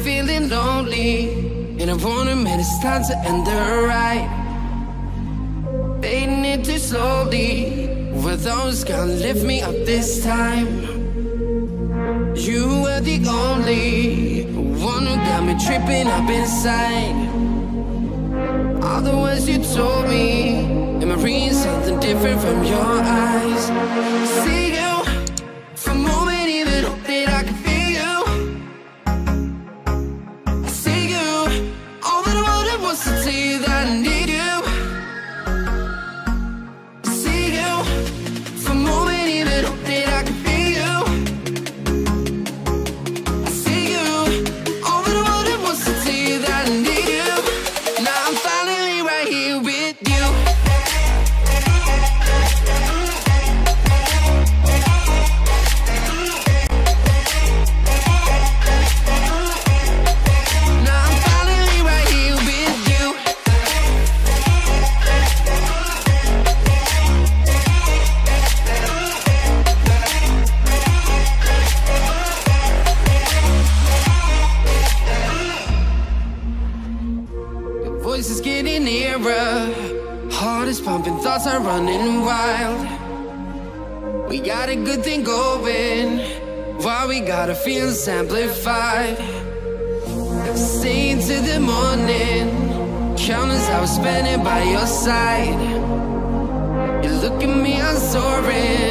feeling lonely, and I wanna admit it's time to end the ride. Fading it too slowly, were those gonna lift me up this time? You were the only one who got me tripping up inside. All the words you told me, am I reading something different from your eyes? See you Voice is getting nearer. Heart is pumping, thoughts are running wild. We got a good thing going. Why we gotta feel amplified? Stay into the morning. Countless hours spending by your side. You look at me, I'm soaring.